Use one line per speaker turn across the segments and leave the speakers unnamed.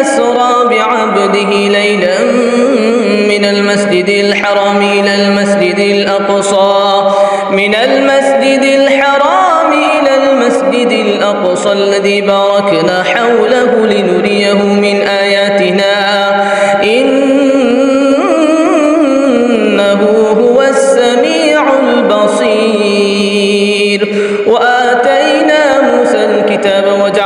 أسرى بعبده ليلا من المسجد الحرام إلى المسجد الأقصى من المسجد الحرام إلى المسجد الأقصى الذي باركنا حوله لنريه من آياتنا. إنه هو السميع البصير. وآتينا موسى الكتاب وجعلناه هدى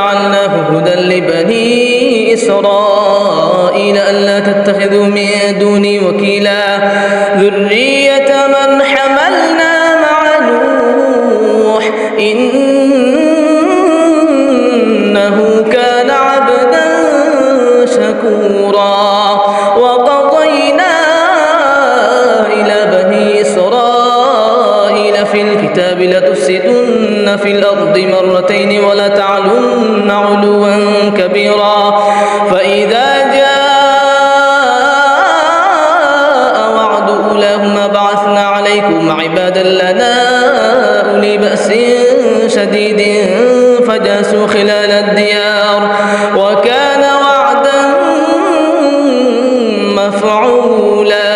لبني إسرائيل ألا تتخذوا من دوني وكيلا. ذرية من حملنا مع نوح. إنه في الكتاب لتفسدن في الأرض مرتين ولا تعلن علوا كبيرا. فإذا جاء وعد أولاهما بعثنا عليكم عبادا لنا أولي بأس شديد فجاسوا خلال الديار. وكان وعدا مفعولا.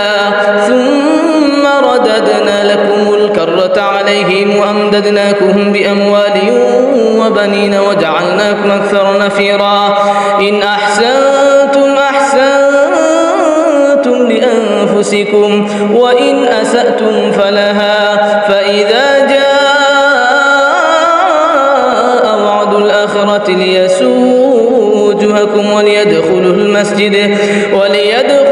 ثم رددنا لكم عليهم وأمددناكم بأموال وبنين وجعلناكم أكثر نفيرا. إن أحسنتم أحسنتم لأنفسكم وإن أسأتم فلها. فإذا جاء وعد الآخرة ليسوء وجوهكم وليدخلوا المسجد وليدخلوا